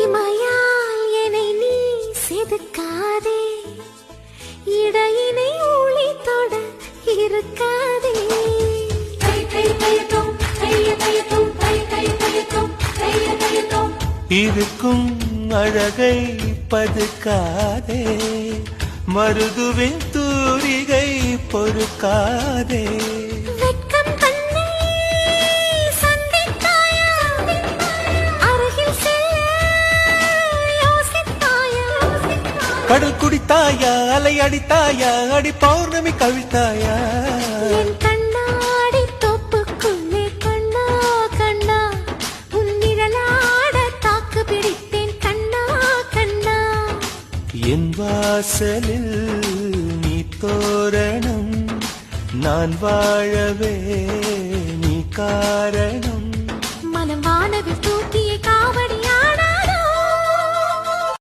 இமையால் என்னை நீ செதுக்காதே. இடையினை ஊழி தொட இருக்காதே. கை கை கையட்டும் கைய கையட்டும் கை கை கையட்டும் கைய கையட்டும் இருக்கும் அழகை பதுக்காதே. மருதுவின் தூரிகை பொறுக்காதே. கடல் குடித்தாயா அலை அடித்தாயா அடி பௌர்ணமி கவிழ்த்தாயா? என் வாசலில் நீ தோரணம் நான் வாழவே நீ காரணம். மனம் வானவில்